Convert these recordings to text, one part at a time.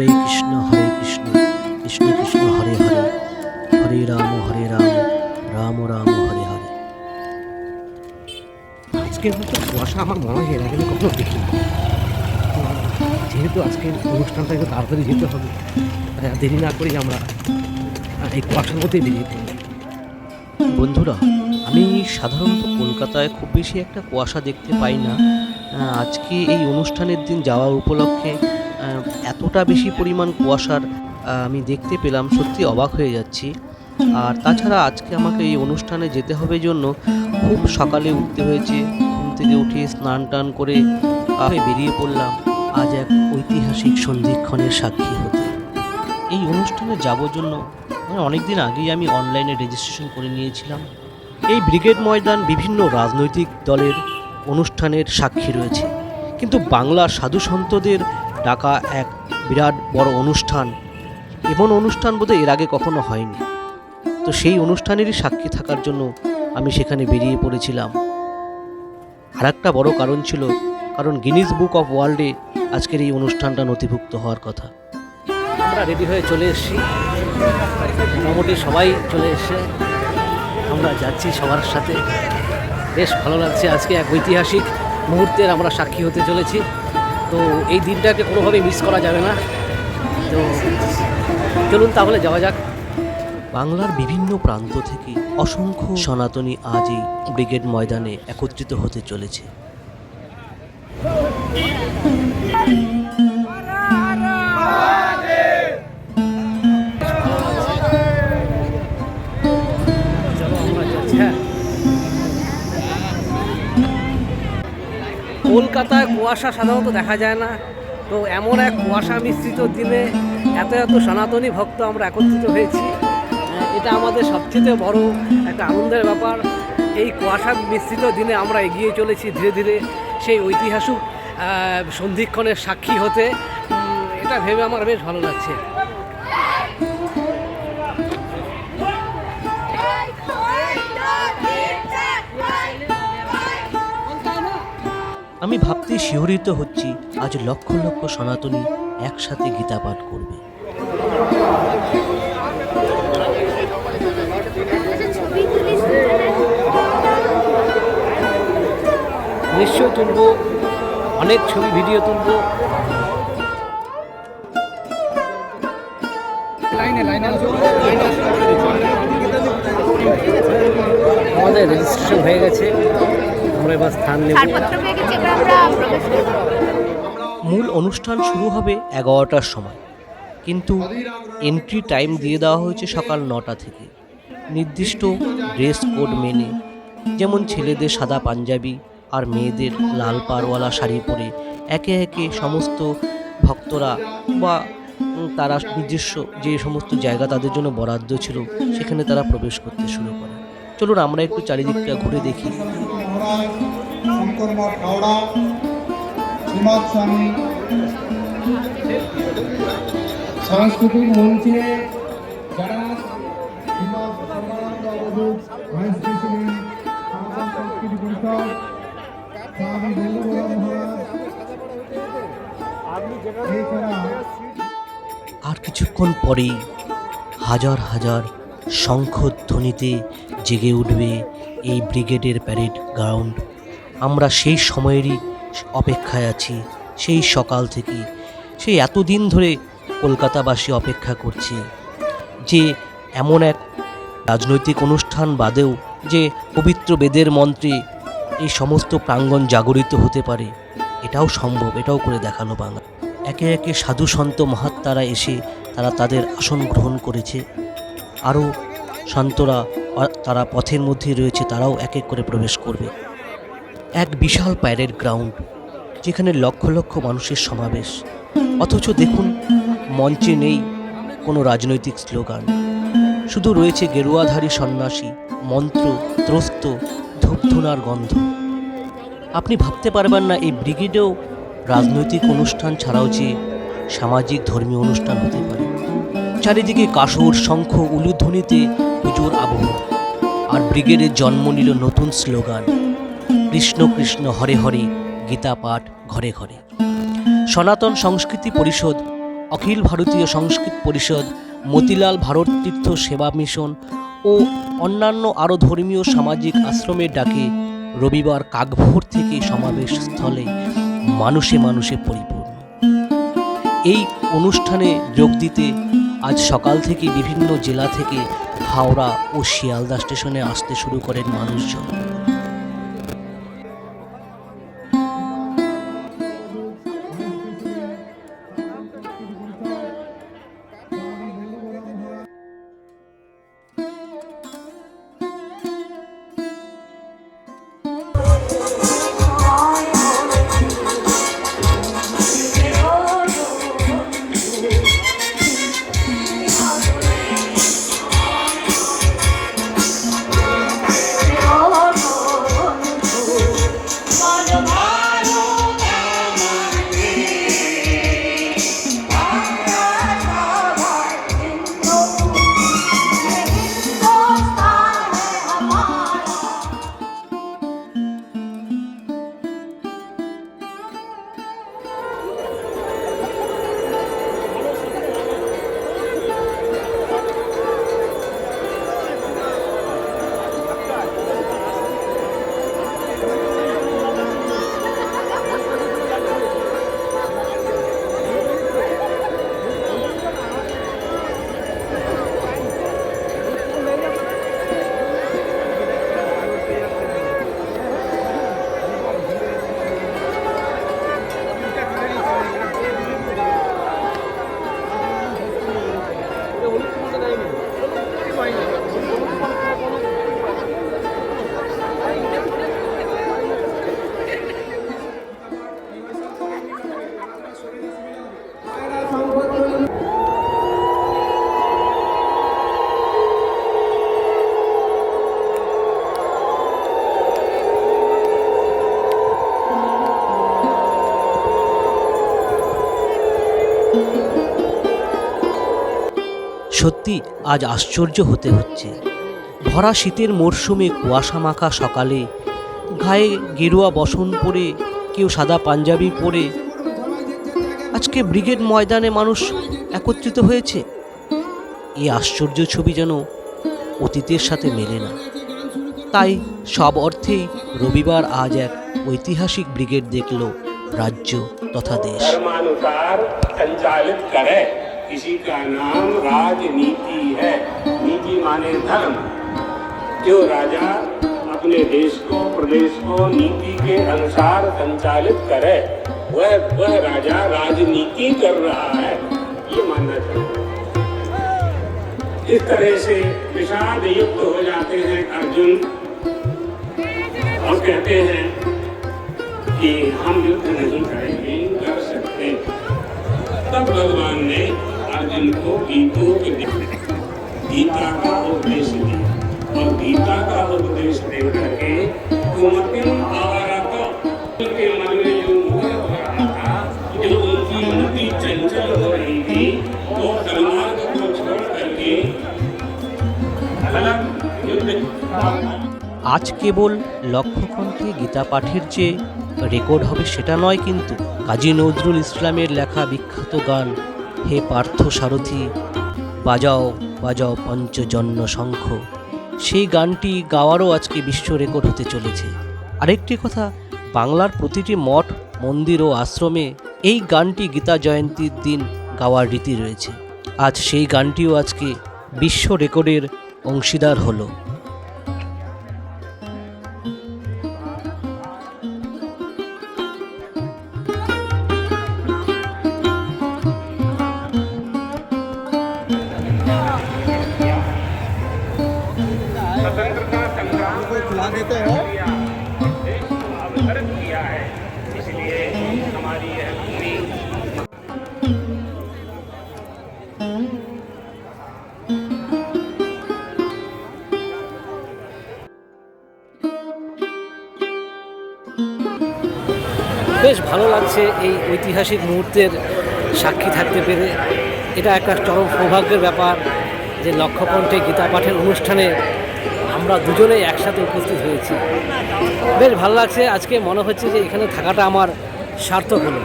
হরে কৃষ্ণ হরে কৃষ্ণ কৃষ্ণ কৃষ্ণ হরে হরে। হরে রাম হরে রাম রাম রাম হরে হরে। আজকের মতো কুয়াশা আমার মনে হয় এর আগে কখনো দেখিনি। তো যেহেতু আজকের অনুষ্ঠানটা একটু তাড়াতাড়ি যেতে হবে দেরি না করেই আমরা এই কুয়াশার মধ্যেই বেরিয়ে পড়ি। বন্ধুরা আমি সাধারণত কলকাতায় খুব বেশি একটা কুয়াশা দেখতে পাই না। আজকে এই অনুষ্ঠানের দিন যাওয়া উপলক্ষে এতটা বেশি পরিমাণ কুয়াশার আমি দেখতে পেলাম, সত্যি অবাক হয়ে যাচ্ছি। আর তাছাড়া আজকে আমাকে এই অনুষ্ঠানে যেতে হবে জন্য খুব সকালে উঠতে হয়েছে। ঘুম থেকে উঠে স্নান টান করে বেরিয়ে পড়লাম আজ এক ঐতিহাসিক সন্ধিক্ষণের সাক্ষী হতে। এই অনুষ্ঠানে যাওয়ার জন্য মানে অনেক দিন আগেই আমি অনলাইনে রেজিস্ট্রেশন করে নিয়েছিলাম। এই ব্রিগেড ময়দান বিভিন্ন রাজনৈতিক দলের অনুষ্ঠানের সাক্ষী রয়েছে। কিন্তু বাংলা সাধু সন্তদের ডাকা এক বিরাট বড় অনুষ্ঠান। এমন অনুষ্ঠান বোধহয় এর আগে কখনো হয়নি। তো সেই অনুষ্ঠানেরই সাক্ষী থাকার জন্য আমি সেখানে বেরিয়ে পড়েছিলাম। আর একটা বড় কারণ ছিল, কারণ গিনিস বুক অফ ওয়ার্ল্ডে আজকের এই অনুষ্ঠানটা নথিভুক্ত হওয়ার কথা। আমরা রেডি হয়ে চলে এসেছি। মোটামুটি সবাই চলে এসছে। আমরা যাচ্ছি সবার সাথে। বেশ ভালো লাগছে আজকে এক ঐতিহাসিক মুহূর্তের আমরা সাক্ষী হতে চলেছি। তো এই দিনটাকে কোনোভাবেই মিস করা যাবে না। তো চলুন তাহলে যাওয়া যাক। বাংলার বিভিন্ন প্রান্ত থেকে অসংখ্য সনাতনী আজই ব্রিগেড ময়দানে একত্রিত হতে চলেছে। কলকাতায় কুয়াশা সাধারণত দেখা যায় না। তো এমন এক কুয়াশা মিশ্রিত দিনে এত এত সনাতনী ভক্ত আমরা একত্রিত হয়েছি। এটা আমাদের সবচেয়ে বড় একটা আনন্দের ব্যাপার। এই কুয়াশা মিশ্রিত দিনে আমরা এগিয়ে চলেছি ধীরে ধীরে সেই ঐতিহাসিক সন্ধিক্ষণের সাক্ষী হতে। এটা ভেবে আমার বেশ ভালো লাগছে। আমি ভাবতে শিহরিত হচ্ছি আজ লক্ষ লক্ষ সনাতনী একসাথে গীতা পাঠ করবে। নিশ্চয় তুলবো অনেক ছবি ভিডিও তুলবো। আমাদের রেজিস্ট্রেশন হয়ে গেছে। আমরা এবার স্থান নেব। মূল অনুষ্ঠান শুরু হবে এগারোটার সময়। কিন্তু এন্ট্রি টাইম দিয়ে দেওয়া হয়েছে সকাল নটা থেকে। নির্দিষ্ট ড্রেস কোড মেনে যেমন ছেলেদের সাদা পাঞ্জাবি আর মেয়েদের লাল পারওয়ালা শাড়ি পরে একে একে সমস্ত ভক্তরা বা তারা নিজস্ব যে সমস্ত জায়গা তাদের জন্য বরাদ্দ ছিল সেখানে তারা প্রবেশ করতে শুরু করে। চলুন আমরা একটু চারিদিকটা ঘুরে দেখি। শঙ্কর মঠ হাওড়া, শ্রীমৎ স্বামী। সাংস্কৃতিক মঞ্চে যারা আর কিছুক্ষণ পরেই হাজার হাজার শঙ্খধ্বনিতে জেগে উঠবে এই ব্রিগেডের প্যারেড গ্রাউন্ড। আমরা সেই সময়েরই অপেক্ষায় আছি, সেই সকাল থেকে। সেই এতদিন ধরে কলকাতাবাসী অপেক্ষা করছি যে এমন এক রাজনৈতিক অনুষ্ঠান বাদেও যে পবিত্র বেদের মন্ত্রে এই সমস্ত প্রাঙ্গণ জাগরিত হতে পারে, এটাও সম্ভব, এটাও করে দেখাল বাংলা একে একে সাধু সন্ত মহাত্মারা এসে তারা তাদের আসন গ্রহণ করেছে। আরও সন্তরা তারা পথের মধ্যে রয়েছে, তারাও এক এক করে প্রবেশ করবে। এক বিশাল প্যারেড গ্রাউন্ড, যেখানে লক্ষ লক্ষ মানুষের সমাবেশ। অথচ দেখুন, মঞ্চে নেই কোনো রাজনৈতিক স্লোগান। শুধু রয়েছে গেরুয়াধারী সন্ন্যাসী, মন্ত্র, ত্রস্ত, ধূপধুনার গন্ধ। আপনি ভাবতে পারবেন না, এই ব্রিগেডেও রাজনৈতিক অনুষ্ঠান ছাড়াও যে সামাজিক ধর্মীয় অনুষ্ঠান হতে পারে। চারিদিকে কাসর, শঙ্খ, উলুধ্বনিতে পুজোর আবহ। আর ব্রিগেডের জন্ম নিল নতুন স্লোগান, কৃষ্ণ কৃষ্ণ হরে হরে, গীতা পাঠ ঘরে ঘরে। সনাতন সংস্কৃতি পরিষদ, অখিল ভারতীয় সংস্কৃত পরিষদ, মতিলাল ভারত তীর্থ সেবা মিশন ও অন্যান্য আরও ধর্মীয় সামাজিক আশ্রমের ডাকে রবিবার কাকভোর থেকে সমাবেশ স্থলে মানুষে মানুষে পরিপূর্ণ। এই অনুষ্ঠানে যোগ দিতে আজ সকাল থেকে বিভিন্ন জেলা থেকে হাওড়া ও শিয়ালদা স্টেশনে আসতে শুরু করেন মানুষজন। সত্যি, আজ আশ্চর্য হতে হচ্ছে। ভরা শীতের মরশুমে কুয়াশা মাখা সকালে গায়ে গেরুয়া বসন পরে, কেউ সাদা পাঞ্জাবি পরে, আজকে ব্রিগেড ময়দানে মানুষ একত্রিত হয়েছে। এই আশ্চর্য ছবি যেন অতীতের সাথে মেলে না। তাই সব অর্থেই রবিবার আজ এক ঐতিহাসিক ব্রিগেড দেখল। राज्य तथा देश। धर्मानुसार संचालित करे। इसी का नाम राजनीति है। नीति माने धर्म। जो राजा अपने देश को, प्रदेश को नीति के अनुसार संचालित करे, वह वह राजा राजनीति कर रहा है। ये मानना चाहिए। इस तरह से विषाद युक्त हो जाते हैं अर्जुन और कहते हैं कि हम युद्ध नहीं करेंगे कर सकते तब भगवान ने अर्जुन को गीतोपदेश गीता का उपदेश दिया और गीता का उपदेश दे करके कुमतिम आवारा को उनके मन में जो मोह हो रहा था जो उनकी मति चंचल हो रही थी वो धर्मार्ग को छोड़ करके अलग युद्ध আজ কেবল লক্ষ্যকণ্ঠে গীতা পাঠের যে রেকর্ড হবে সেটা নয় কিন্তু কাজী নজরুল ইসলামের লেখা বিখ্যাত গান, হে পার্থ সারথি, বাজাও বাজাও পঞ্চজন্য শঙ্খ। সেই গানটি গাওয়ারও আজকে বিশ্ব রেকর্ড হতে চলেছে। আরেকটি কথা, বাংলার প্রতিটি মঠ, মন্দির ও আশ্রমে এই গানটি গীতা জয়ন্তীর দিন গাওয়ার রীতি রয়েছে। আজ সেই গানটিও আজকে বিশ্ব রেকর্ডের অংশীদার হলো। संग्राम को खिला देते हैं देश को अवतरित किया है इसलिए हमारी यह भूमि বেশ ভালো লাগছে এই ঐতিহাসিক মুহূর্তের সাক্ষী থাকতে পেরে এটা একটা চরম সৌভাগ্যের ব্যাপার যে লক্ষ্যকণ্ঠে গীতা পাঠের অনুষ্ঠানে আমরা দুজনেই একসাথে উপস্থিত হয়েছি। বেশ ভালো লাগছে। আজকে মনে হচ্ছে যে এখানে থাকাটা আমার সার্থক হল।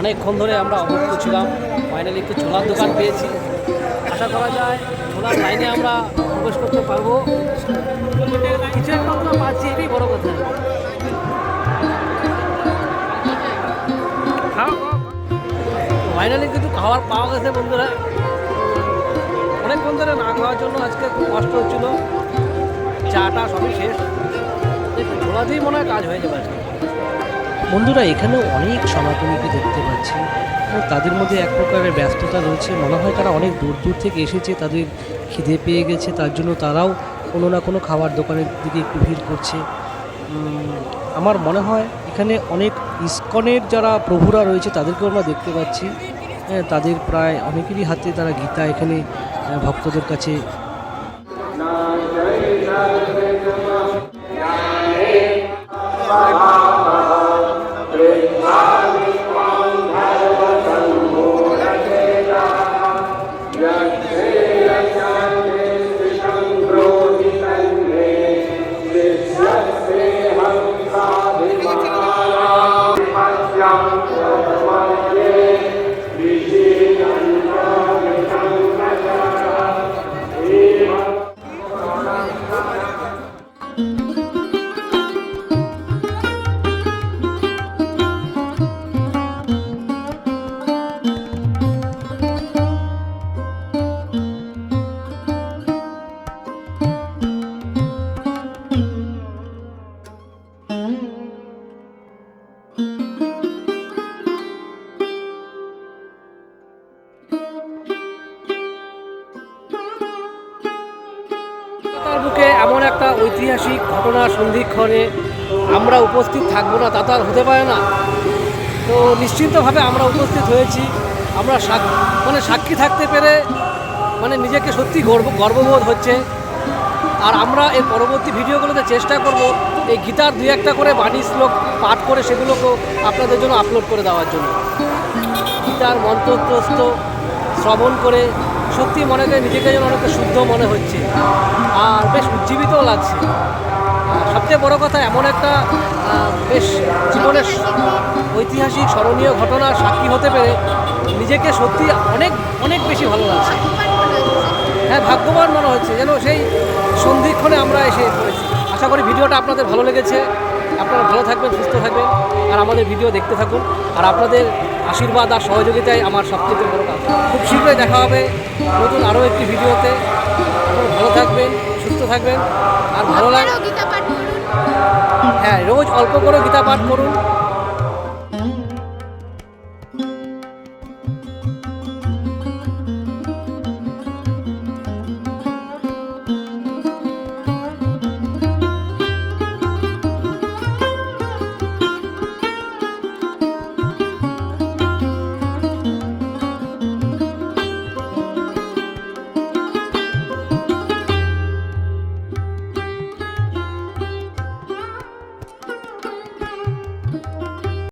অনেকক্ষণ ধরে আমরা অবস্থ ছিলাম ফাইনালি একটু ছোলার দোকান পেয়েছি। আশা করা যায় ছোলার লাইনে আমরা প্রবেশ করতে পারব। কিছু একটা পাচ্ছি এটাই বড় কথা ফাইনালি কিন্তু খাবার পাওয়া গেছে বন্ধুরা। অনেকক্ষণ ধরে না খাওয়ার জন্য আজকে খুব কষ্ট হচ্ছিল। চাটা সবই শেষ। ছোলা দিয়েই মনে হয় কাজ হয়ে যাবে আজকে। বন্ধুরা এখানেও অনেক সনাতনীকে দেখতে পাচ্ছি। তাদের মধ্যে এক প্রকারের ব্যস্ততা রয়েছে। মনে হয় তারা অনেক দূর দূর থেকে এসেছে, তাদের খিদে পেয়ে গেছে, তার জন্য তারাও কোনো না কোনো খাবার দোকানের দিকে একটু ভিড় করছে আমার মনে হয় এখানে অনেক ইস্কনের যারা প্রভুরা রয়েছে তাদেরকেও আমরা দেখতে পাচ্ছি হ্যাঁ তাদের প্রায় অনেকেরই হাতে তারা গীতা এখানে ভক্তদের কাছে তার ঐতিহাসিক ঘটনা সন্ধিক্ষণে আমরা উপস্থিত থাকব না, তা তো আর হতে পারে না। তো নিশ্চিন্তভাবে আমরা উপস্থিত হয়েছি, আমরা মানে সাক্ষী থাকতে পেরে মানে নিজেকে সত্যি গর্ব, গর্ববোধ হচ্ছে। আর আমরা এর পরবর্তী ভিডিওগুলোতে চেষ্টা করব এই গীতার দুই একটা করে বাণী শ্লোক পাঠ করে সেগুলোকেও আপনাদের জন্য আপলোড করে দেওয়ার জন্য। গীতার মন্ত্রপ্রস্ত শ্রবণ করে সত্যি মনে করে নিজেকে যেন অনেকটা শুদ্ধ মনে হচ্ছে। আর বেশ উজ্জীবিতও লাগছে। সবচেয়ে বড় কথা, এমন একটা বেশ জীবনের ঐতিহাসিক স্মরণীয় ঘটনার সাক্ষী হতে পেরে নিজেকে সত্যি অনেক অনেক বেশি ভালো লাগছে। হ্যাঁ ভাগ্যবান মনে হচ্ছে যেন সেই সন্ধিক্ষণে আমরা এসে পড়েছি। আশা করি ভিডিওটা আপনাদের ভালো লেগেছে। আপনারা ভালো থাকবেন সুস্থ থাকবেন আর আমাদের ভিডিও দেখতে থাকুন। আর আপনাদের আশীর্বাদ আর সহযোগিতাই আমার সবচেয়ে বড় কাজ খুব শীঘ্রই দেখা হবে নতুন আরও একটি ভিডিওতে। আপনারা ভালো থাকবেন সুস্থ থাকবেন আর ভালো লাগ হ্যাঁ রোজ অল্প করে গীতা পাঠ করুন।